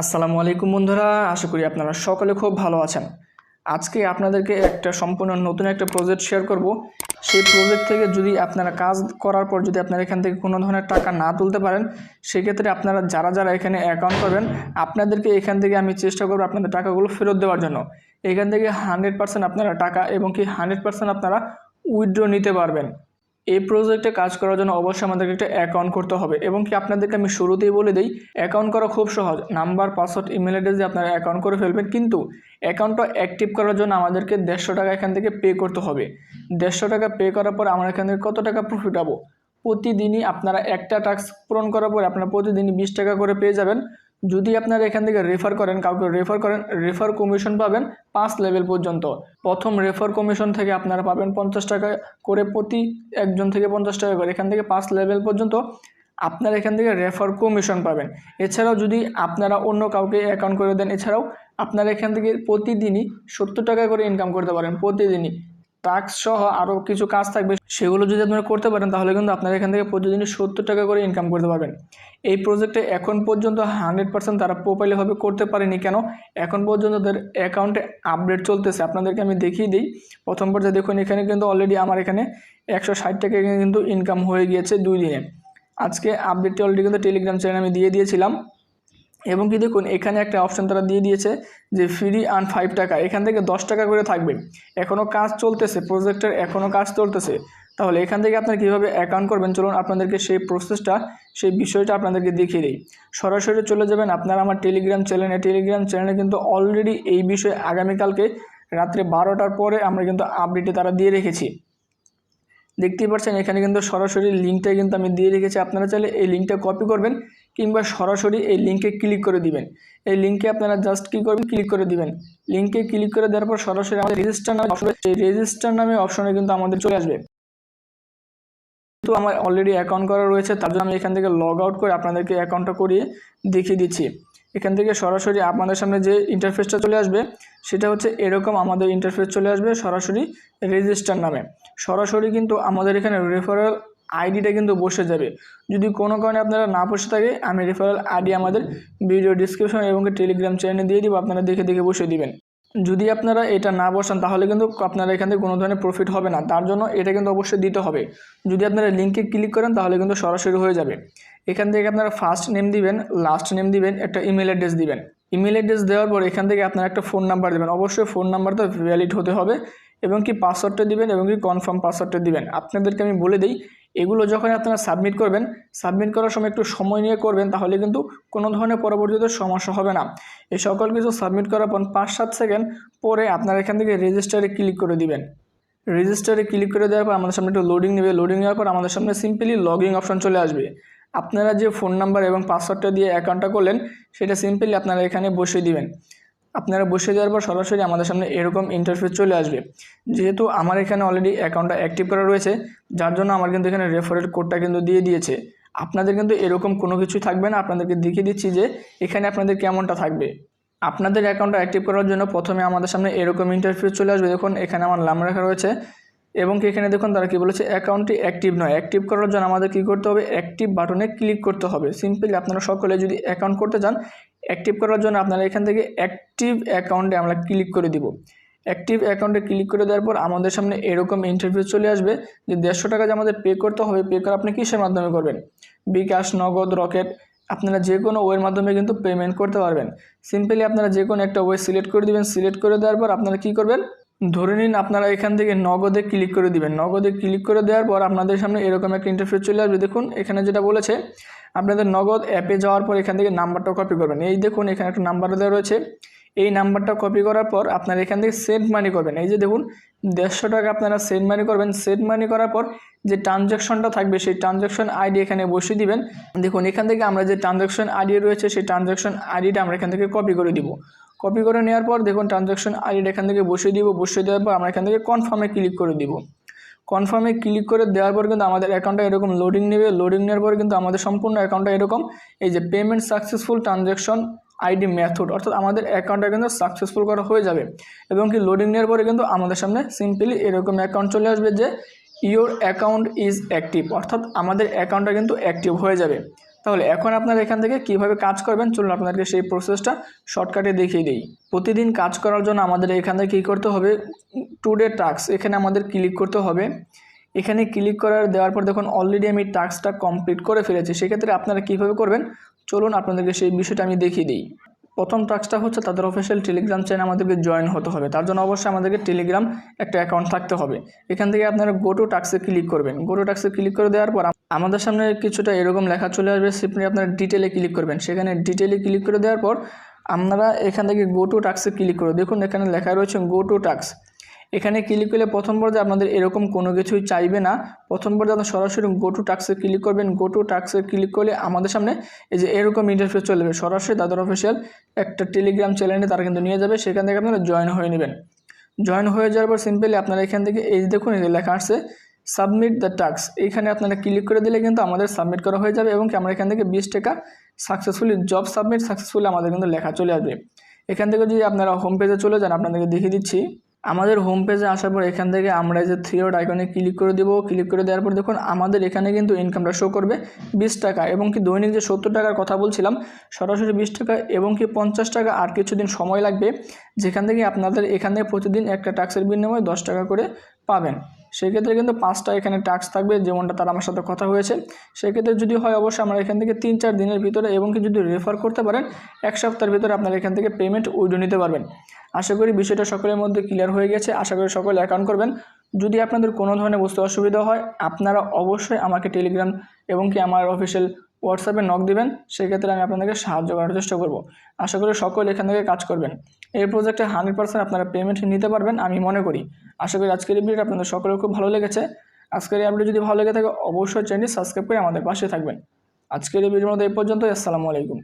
আসসালামু আলাইকুম বন্ধুরা, আশা করি আপনারা সকলে খুব ভালো আছেন। আজকে আপনাদেরকে একটা সম্পূর্ণ নতুন একটা প্রজেক্ট শেয়ার করব। সেই প্রজেক্ট থেকে যদি আপনারা কাজ করার পর যদি আপনারা এখান থেকে কোনো ধরনের টাকা না তুলতে পারেন, সেক্ষেত্রে আপনারা যারা যারা এখানে অ্যাকাউন্ট করবেন, আপনাদেরকে এখান থেকে আমি চেষ্টা করব আপনাদের টাকাগুলো ফেরত দেওয়ার জন্য। এখান থেকে হান্ড্রেড পার্সেন্ট আপনারা টাকা এবং কি হান্ড্রেড পার্সেন্ট আপনারা উইথড্র নিতে পারবেন। এই প্রজেক্টে কাজ করার জন্য অবশ্যই আমাদেরকে একটা অ্যাকাউন্ট করতে হবে এবং কি আপনাদেরকে আমি শুরুতেই বলে দিই অ্যাকাউন্ট করা খুব সহজ। নাম্বার পাসওয়ার্ড ইমেল অ্যাড্রেস দিয়ে আপনারা অ্যাকাউন্ট করে ফেলবেন। কিন্তু অ্যাকাউন্টটা অ্যাক্টিভ করার জন্য আমাদেরকে দেড়শো টাকা এখান থেকে পে করতে হবে। দেড়শো টাকা পে করার পর আমরা এখান থেকে কত টাকা প্রফিট পাবো? প্রতিদিনই আপনারা একটা টাস্ক পূরণ করার পরে আপনারা প্রতিদিনই বিশ টাকা করে পেয়ে যাবেন। যদি আপনারা এখান থেকে রেফার করেন, কাউকে রেফার করেন রেফার কমিশন পাবেন পাঁচ লেভেল পর্যন্ত। প্রথম রেফার কমিশন থেকে আপনারা পাবেন পঞ্চাশ টাকা করে প্রতি একজন থেকে পঞ্চাশ টাকা করে। এখান থেকে পাঁচ লেভেল পর্যন্ত আপনারা এখান থেকে রেফার কমিশন পাবেন। এছাড়াও যদি আপনারা অন্য কাউকে অ্যাকাউন্ট করে দেন, এছাড়াও আপনারা এখান থেকে প্রতিদিনই সত্তর টাকা করে ইনকাম করতে পারেন, প্রতিদিনই। টাক্স সহ আরও কিছু কাজ থাকবে, সেগুলো যদি আপনারা করতে পারেন, তাহলে কিন্তু আপনারা এখান থেকে প্রতিদিন সত্তর টাকা করে ইনকাম করতে পারবেন। এই প্রজেক্টে এখন পর্যন্ত হান্ড্রেড পার্সেন্ট তারা প্রোফাইলভাবে করতে পারেনি। কেন? এখন পর্যন্ত তাদের অ্যাকাউন্টে আপডেট চলতেছে। আপনাদেরকে আমি দেখিয়ে দিই। প্রথম পর্যায়ে দেখুন, এখানে কিন্তু অলরেডি আমার এখানে একশো ষাট টাকা কিন্তু ইনকাম হয়ে গিয়েছে দুই দিনে। আজকে আপডেটটি অলরেডি কিন্তু টেলিগ্রাম চ্যানেলে আমি দিয়ে দিয়েছিলাম। এবং কি দেখুন, এখানে একটা অপশান তারা দিয়ে দিয়েছে যে ফ্রি আন ফাইভ টাকা। এখান থেকে দশ টাকা করে থাকবে। এখনও কাজ চলতেছে প্রজেক্টের এখনও কাজ চলতেছে। তাহলে এখান থেকে আপনারা কীভাবে অ্যাকাউন্ট করবেন? চলুন আপনাদেরকে সেই প্রসেসটা সেই বিষয়টা আপনাদেরকে দেখিয়ে দিই। সরাসরি চলে যাবেন আপনারা আমার টেলিগ্রাম চ্যানেলে টেলিগ্রাম চ্যানেলে কিন্তু অলরেডি এই বিষয়ে আগামীকালকে রাত্রে বারোটার পরে আমরা কিন্তু আপডেটে তারা দিয়ে রেখেছি। দেখতেই পাচ্ছেন, এখানে কিন্তু সরাসরি লিঙ্কটা কিন্তু আমি দিয়ে রেখেছি। আপনারা চাইলে এই লিঙ্কটা কপি করবেন। কিংবা সরাসরি এই লিঙ্কে ক্লিক করে দিবেন। এই লিঙ্কে আপনারা জাস্ট কী করবেন? ক্লিক করে দিবেন। লিঙ্কে ক্লিক করে দেওয়ার পর সরাসরি আমাদের রেজিস্টার নামে অপশন সেই রেজিস্টার নামে অপশনে কিন্তু আমাদের চলে আসবে। তো আমার অলরেডি অ্যাকাউন্ট করা রয়েছে, তার জন্য আমি এখান থেকে লগ আউট করে আপনাদেরকে অ্যাকাউন্টটা করিয়ে দেখিয়ে দিচ্ছি। এখান থেকে সরাসরি আপনাদের সামনে যে ইন্টারফেসটা চলে আসবে, সেটা হচ্ছে এরকম আমাদের ইন্টারফেস চলে আসবে সরাসরি রেজিস্টার নামে। সরাসরি কিন্তু আমাদের এখানে রেফারেল আইডিটা কিন্তু বসে যাবে। যদি কোনো কারণে আপনারা না বসে থাকে, আমি রেফারেল আইডি আমাদের ভিডিও ডিসক্রিপশন এবং টেলিগ্রাম চ্যানেলে দিয়ে দিব, আপনারা দেখে দেখে বসে দিবেন। যদি আপনারা এটা না বসান, তাহলে কিন্তু আপনারা এখান থেকে কোনো ধরনের প্রফিট হবে না। তার জন্য এটা কিন্তু অবশ্যই দিতে হবে। যদি আপনারা লিঙ্কে ক্লিক করেন, তাহলে কিন্তু সরাসরি হয়ে যাবে। এখান থেকে আপনারা ফার্স্ট নেম দিবেন লাস্ট নেম দিবেন, একটা ইমেল অ্যাড্রেস দিবেন। ইমেল অ্যাড্রেস দেওয়ার পর এখান থেকে আপনারা একটা ফোন নাম্বার দেবেন। অবশ্যই ফোন নাম্বারটা ভ্যালিড হতে হবে এবং কি পাসওয়ার্ডটা দিবেন এবং কি কনফার্ম পাসওয়ার্ডটা দিবেন। আপনাদেরকে আমি বলে দিই এগুলো যখন আপনারা সাবমিট করবেন সাবমিট করার সময় একটু সময় নিয়ে করবেন, তাহলে কিন্তু কোনো ধরনের পরবর্তীতে সমস্যা হবে না। এই সকল কিছু সাবমিট করার পর পাঁচ সাত সেকেন্ড পরে আপনারা এখান থেকে রেজিস্টারে ক্লিক করে দিবেন। রেজিস্টারে ক্লিক করে দেওয়ার পর আমাদের সামনে একটু লোডিং নেবে। লোডিং নেওয়ার পর আমাদের সামনে সিম্পলি লগিং অপশন চলে আসবে। আপনারা যে ফোন নাম্বার এবং পাসওয়ার্ডটা দিয়ে অ্যাকাউন্টটা করলেন, সেটা সিম্পলি আপনারা এখানে বসিয়ে দিবেন। আপনারা বসে দেওয়ার পর সরাসরি আমাদের সামনে এরকম ইন্টারফেস চলে আসবে। যেহেতু আমার এখানে অলরেডি অ্যাকাউন্টটা অ্যাক্টিভ করা রয়েছে, যার জন্য আমার কিন্তু এখানে রেফারেল কোডটা কিন্তু দিয়ে দিয়েছে। আপনাদের কিন্তু এরকম কোনো কিছুই থাকবে না, আপনাদেরকে দেখিয়ে দিচ্ছি যে এখানে আপনাদের কেমনটা থাকবে। আপনাদের অ্যাকাউন্টটা অ্যাক্টিভ করার জন্য প্রথমে আমাদের সামনে এরকম ইন্টারফেস চলে আসবে। দেখুন, এখানে আমার নাম রাখা রয়েছে এবং এখানে দেখুন, তারা কী বলেছে অ্যাকাউন্টটি অ্যাক্টিভ নয়। অ্যাক্টিভ করার জন্য আমাদের কী করতে হবে? অ্যাক্টিভ বাটনে ক্লিক করতে হবে। সিম্পলি আপনারা সকলে যদি অ্যাকাউন্ট করতে চান অ্যাক্টিভ করার জন্য আপনারা এখান থেকে অ্যাক্টিভ অ্যাকাউন্টে আমরা ক্লিক করে দিব। অ্যাক্টিভ অ্যাকাউন্টে ক্লিক করে দেওয়ার পর আমাদের সামনে এরকম ইন্টারভিউ চলে আসবে যে দেড়শো টাকা যে আমাদের পে করতে হবে পে করা আপনি কিসের মাধ্যমে করবেন? বিকাশ, নগদ, রকেট, আপনারা যে কোনো ওয়ের মাধ্যমে কিন্তু পেমেন্ট করতে পারবেন। সিম্পলি আপনারা যে কোনো একটা ওয়ে সিলেক্ট করে দেবেন। সিলেক্ট করে দেওয়ার পর আপনারা কী করবেন? ধরে নিন আপনারা এখান থেকে নগদে ক্লিক করে দিবেন। নগদে ক্লিক করে দেওয়ার পর আপনাদের সামনে এরকম একটা ইন্টারফেস চলে আসবে। দেখুন, এখানে যেটা বলেছে, আপনাদের নগদ অ্যাপে যাওয়ার পর এখান থেকে নাম্বারটা কপি করবেন। এই দেখুন, এখানে একটা নাম্বার দেওয়া রয়েছে। এই নাম্বারটা কপি করার পর আপনারা এখান থেকে সেন্ড মানি করবেন। এই যে দেখুন, দেড়শো টাকা আপনারা সেন্ড মানি করবেন। সেন্ড মানি করার পর যে ট্রানজ্যাকশনটা থাকবে, সেই ট্রানজ্যাকশন আইডি এখানে বসিয়ে দিবেন। দেখুন, এখান থেকে আমরা যে ট্রানজ্যাকশন আইডি রয়েছে, সেই ট্রানজ্যাকশন আইডিটা আমরা এখান থেকে কপি করে দিব। কপি করে নেওয়ার পর দেখুন ট্রানজ্যাকশন আইডিটা এখান থেকে বসিয়ে দিব। বসিয়ে দেওয়ার পর আমরা এখান থেকে কনফার্মে ক্লিক করে দিব। কনফার্মে ক্লিক করে দেওয়ার পর কিন্তু আমাদের অ্যাকাউন্টটা এরকম লোডিং নেবে। লোডিং নেওয়ার পর কিন্তু আমাদের সম্পূর্ণ অ্যাকাউন্টটা এরকম। এই যে payment successful transaction ID method অর্থাৎ আমাদের অ্যাকাউন্টটা কিন্তু সাকসেসফুল করা হয়ে যাবে। এবং কি লোডিং নেওয়ার পরে কিন্তু আমাদের সামনে সিম্পলি এরকম অ্যাকাউন্ট চলে আসবে যে ইওর অ্যাকাউন্ট ইজ অ্যাক্টিভ অর্থাৎ আমাদের অ্যাকাউন্টটা কিন্তু অ্যাক্টিভ হয়ে যাবে। তাহলে এখন আপনারা এখান থেকে কীভাবে কাজ করবেন? চলুন আপনাদেরকে সেই প্রসেসটা শর্টকাটে দেখিয়ে দিই। প্রতিদিন কাজ করার জন্য আমাদের এখান থেকে কী করতে হবে? টুডে টাস্ক এখানে আমাদের ক্লিক করতে হবে। এখানে ক্লিক করার, দেওয়ার পর দেখুন অলরেডি আমি টাস্কটা কমপ্লিট করে ফেলেছি। সেক্ষেত্রে আপনারা কীভাবে করবেন? চলুন আপনাদেরকে সেই বিষয়টা আমি দেখিয়ে দিই। প্রথম টাস্কটা হচ্ছে তাদের অফিসিয়াল টেলিগ্রাম চ্যানেল আমাদেরকে জয়েন হতে হবে। তার জন্য অবশ্যই আমাদেরকে টেলিগ্রাম একটা অ্যাকাউন্ট থাকতে হবে। এখান থেকে আপনারা গোটো টাক্সে ক্লিক করবেন। গোটো টাক্সে ক্লিক করে দেওয়ার পর আমাদের সামনে কিছুটা এরকম লেখা চলে আসবে সিম্পলি আপনারা ডিটেলে ক্লিক করবেন। সেখানে ডিটেলে ক্লিক করে দেওয়ার পর আপনারা এখান থেকে গো টু টাক্সে ক্লিক করে দেখুন, এখানে লেখা রয়েছে গো টু টাক্স এখানে ক্লিক করলে প্রথম পর্যায়ে আপনাদের এরকম কোনো কিছুই চাইবে না। প্রথম পর্যায়ে আপনার সরাসরি গো টু টাক্সে ক্লিক করবেন। গো টু টাক্সে ক্লিক করলে আমাদের সামনে এই যে এরকম ইন্টারফেস চলে যাবে। সরাসরি তাদের অফিসিয়াল একটা টেলিগ্রাম চ্যানেলে তারা কিন্তু নিয়ে যাবে। সেখান থেকে আপনারা জয়েন হয়ে নেবেন। জয়েন হয়ে যাওয়ার পর সিম্পলি আপনারা এখান থেকে এই দেখুন লেখা আসছে। সাবমিট দ্য টাস্ক এইখানে আপনারা ক্লিক করে দিলে কিন্তু আমাদের সাবমিট করা হয়ে যাবে এবং কি আমরা এখান থেকে বিশ টাকা সাকসেসফুলি জব সাবমিট সাকসেসফুলি আমাদের কিন্তু লেখা চলে আসবে। এখান থেকে যদি আপনারা হোম পেজে চলে যান, আপনাদেরকে দেখিয়ে দিচ্ছি। আমাদের হোম পেজে আসার পর এখান থেকে আমরা যে থ্রি ডট আইকনে ক্লিক করে দেবো। ক্লিক করে দেওয়ার পর দেখুন, আমাদের এখানে কিন্তু ইনকামটা শো করবে বিশ টাকা এবং কি দৈনিক যে সত্তর টাকার কথা বলছিলাম, সরাসরি বিশ টাকা এবং কি পঞ্চাশ টাকা আর কিছুদিন সময় লাগবে। যেখান থেকে আপনাদের এখান প্রতিদিন একটা ট্যাক্সের বিনিময়ে দশ টাকা করে পাবেন। সেক্ষেত্রে কিন্তু পাঁচটা এখানে টাস্ক থাকবে, যেমনটা তার আমার সাথে কথা হয়েছে। সেক্ষেত্রে যদি হয় অবশ্যই আমরা এখান থেকে তিন চার দিনের ভিতরে এবং কি যদি রেফার করতে পারেন, এক সপ্তাহের ভিতরে আপনারা এখান থেকে পেমেন্ট উইডো নিতে পারবেন। আশা করি বিষয়টা সকলের মধ্যে ক্লিয়ার হয়ে গেছে। আশা করি সকলে অ্যাকাউন্ট করবেন। যদি আপনাদের কোনো ধরনের বুঝতে অসুবিধা হয়, আপনারা অবশ্যই আমাকে টেলিগ্রাম এবং কি আমার অফিসিয়াল হোয়াটসঅ্যাপে নক দেবেন, সেক্ষেত্রে আমি আপনাদেরকে সাহায্য করার চেষ্টা করব। আশা করি সকল এখান থেকে কাজ করবেন। এই প্রজেক্টে হান্ড্রেড পার্সেন্ট আপনারা পেমেন্ট নিতে পারবেন, আমি মনে করি। আশা করি আজকের ভিডিওটা আপনাদের সকলের খুব ভালো লেগেছে। আজকের এই যদি ভালো লেগে থাকে, অবশ্যই চ্যানেলটি সাবস্ক্রাইব করে আমাদের পাশে থাকবেন। আজকের এই ভিডিওর মধ্যে এই পর্যন্ত আসসালামু আলাইকুম।